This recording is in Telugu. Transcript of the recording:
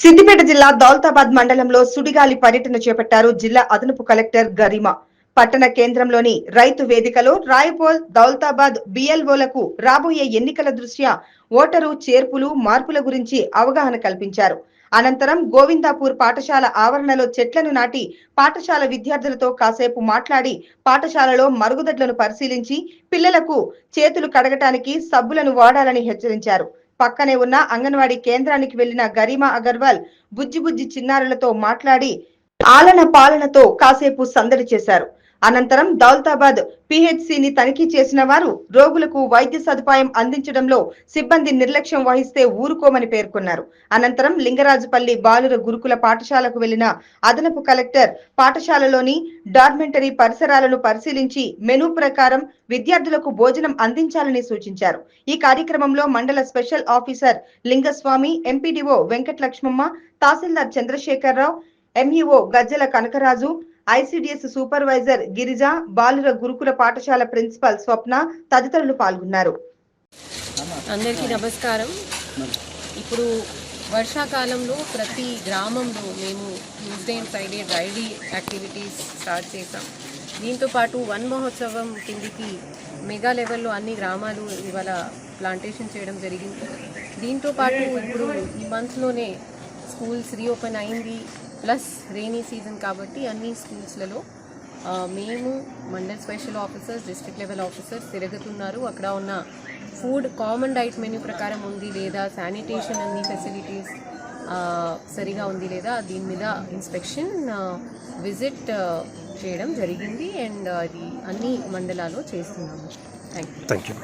సిద్దిపేట జిల్లా దౌలతాబాద్ మండలంలో సుడిగాలి పర్యటన చేపట్టారు జిల్లా అదనపు కలెక్టర్ గరిమ. పట్టణ కేంద్రంలోని రైతు వేదికలో రాయపోల్ దౌలతాబాద్ బిఎల్ఓలకు రాబోయే ఎన్నికల దృష్ట్యా ఓటరు చేర్పులు మార్పుల గురించి అవగాహన కల్పించారు. అనంతరం గోవిందాపూర్ పాఠశాల ఆవరణలో చెట్లను నాటి పాఠశాల విద్యార్థులతో కాసేపు మాట్లాడి పాఠశాలలో మరుగుదొడ్లను పరిశీలించి పిల్లలకు చేతులు కడగటానికి సబ్బులను వాడాలని హెచ్చరించారు. పక్కనే ఉన్న అంగన్వాడీ కేంద్రానికి వెళ్ళిన గరిమా అగర్వాల్ బుజ్జి బుజ్జి చిన్నారులతో మాట్లాడి ఆలన పాలనతో కాసేపు సందడి చేశారు. అనంతరం దౌలతాబాద్ పిహెచ్సిని తనిఖీ చేసిన వారు రోగులకు వైద్య సదుపాయం అందించడంలో సిబ్బంది నిర్లక్ష్యం వహిస్తే ఊరుకోమని పేర్కొన్నారు. అనంతరం లింగరాజుపల్లి బాలుర గురుకుల పాఠశాలకు వెళ్ళిన అదనపు కలెక్టర్ పాఠశాలలోని డార్మెంటరీ పరిసరాలను పరిశీలించి మెనూ ప్రకారం విద్యార్థులకు భోజనం అందించాలని సూచించారు. ఈ కార్యక్రమంలో మండల special officer Lingaswamy MPDO Venkata Lakshmamma tahsildar Chandrasekhararao MEO Gajjala Kanakaraju ICDS supervisor Girija బాలుర గురుకుల పాఠశాల ప్రిన్సిపల్ స్వప్న తదితరులు పాల్గొన్నారు. అందరికీ నమస్కారం. ఇప్పుడు వర్షాకాలంలో ప్రతి గ్రామంలో మేము Tuesday and Friday dry day activities start చేసాం దీంతో పాటు వన్ మహోత్సవం కిందికి మెగా లెవెల్లో అన్ని గ్రామాలు ఇవాళ ప్లాంటేషన్ చేయడం జరిగింది. దీంతో పాటు ఇప్పుడు ఈ మంత్లోనే స్కూల్స్ రీఓపెన్ అయింది. ప్లస్ రెయినీ సీజన్ కాబట్టి అన్ని స్కూల్స్లలో మేము mandal special officers district level officers తిరుగుతున్నారు. అక్కడ ఉన్న ఫుడ్ కామన్ డైట్ మెన్యూ ప్రకారం ఉంది లేదా శానిటేషన్ అన్ని ఫెసిలిటీస్ సరిగా ఉంది లేదా దీని మీద ఇన్స్పెక్షన్ విజిట్ చేయడం జరిగింది. అండ్ అది అన్ని మండలాల్లో చేస్తున్నాము. Thank you thank you